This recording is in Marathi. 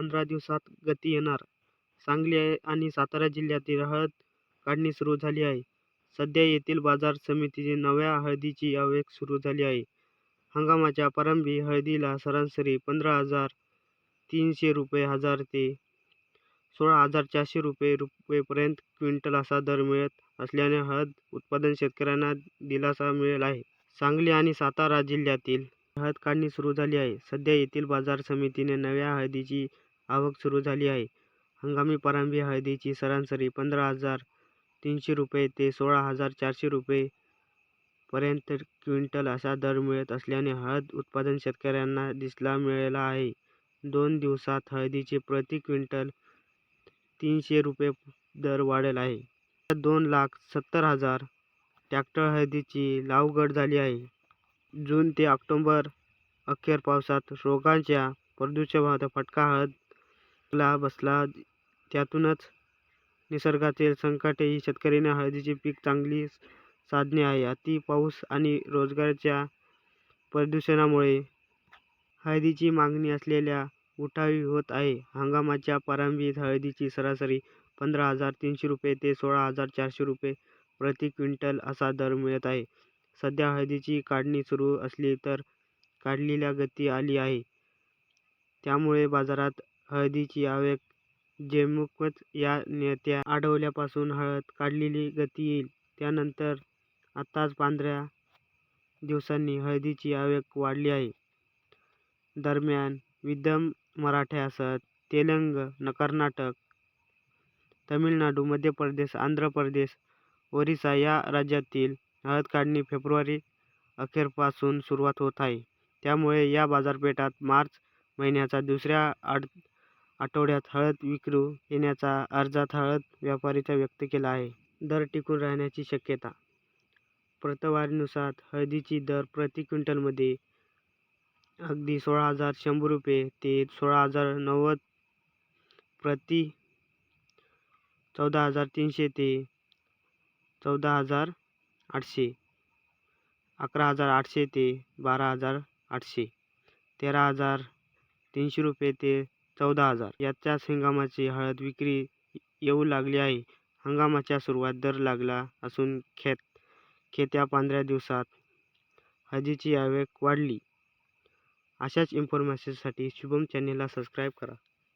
पंधरा दिवसात गती येणार. सांगली आणि सातारा जिल्ह्यातील हळद काढणी सुरू झाली आहे. सध्या येथील बाजार समितीने नव्या हळदीची आवक सुरू झाली आहे. हंगामाच्या प्रारंभी हळदीला सरासरी पंधरा हजार तीनशे रुपये हजार ते सोळा हजार चारशे रुपये रुपयेपर्यंत क्विंटल असा दर मिळत असल्याने हळद उत्पादन शेतकऱ्यांना दिलासा मिळेल आहे. सांगली आणि सातारा जिल्ह्यातील हळद काढणी सुरू झाली आहे. सध्या येथील बाजार समितीने नव्या हळदीची आवक सुरू झाली आहे. हंगामी प्रारंभी हळदीची सरासरी पंधरा हजार तीनशे रुपये ते सोळा हजार चारशे रुपये पर्यंत क्विंटल असा दर मिळत असल्याने हळद उत्पादन शेतकऱ्यांना दिलासा मिळाला आहे. दोन दिवसात हळदीचे प्रति क्विंटल तीनशे रुपये दर वाढला आहे. दोन लाख सत्तर हजार ट्रॅक्टर हळदीची लागवड झाली आहे. जून ते ऑक्टोबर अखेर पावसात रोगांच्या प्रादुर्भावाचा फटका हळद हळदीला बसला. त्यातूनच निसर्गातील संकटेही शेतकऱ्यांना हळदीचे पीक चांगली साधने आहे. अति पाऊस आणि रोजगाराच्या प्रदूषणामुळे हळदीची मागणी असलेल्या उठावी होत आहे. हंगामाच्या प्रारंभी हळदीची सरासरी पंधरा हजार तीनशे रुपये ते सोळा हजार चारशे रुपये प्रति क्विंटल असा दर मिळत आहे. सध्या हळदीची काढणी सुरू असली तर काढणीला गती आली आहे. त्यामुळे बाजारात हळदीची आवक झेपावते या नेत्या आठवड्यापासून हळद काढणीला गती येईल. त्यानंतर आताच पंधरा दिवसांनी हळदीची आवक वाढली आहे. दरम्यान विदर्भ मराठ्यासह तेलंग कर्नाटक तामिळनाडू मध्य प्रदेश आंध्र प्रदेश ओरिसा या राज्यांतील हळद काढणी फेब्रुवारी अखेरपासून सुरुवात होत आहे. त्यामुळे या बाजारपेठात मार्च महिन्याच्या दुसऱ्या आठवड्यात हळद विक्री येण्याचा अर्जात हळद व्यापारीचा व्यक्त केला आहे. दर टिकून राहण्याची शक्यता. प्रतवारीनुसार हळदीची दर प्रति क्विंटलमध्ये अगदी सोळा हजार शंभर रुपये ते सोळा हजार नव्वद प्रति चौदा हजार तीनशे ते चौदा हजार आठशे अकरा हजार आठशे ते बारा हजार आठशे तेरा हजार तीनशे रुपये ते चौदा हजार. याच्याच हंगामाची हळद विक्री येऊ लागली आहे. हंगामाच्या सुरुवात दर लागला असून खेत खेत्या पंधरा दिवसात हळदीची आवक वाढली. अशाच इन्फॉर्मेशनसाठी शुभम चॅनेलला सबस्क्राईब करा.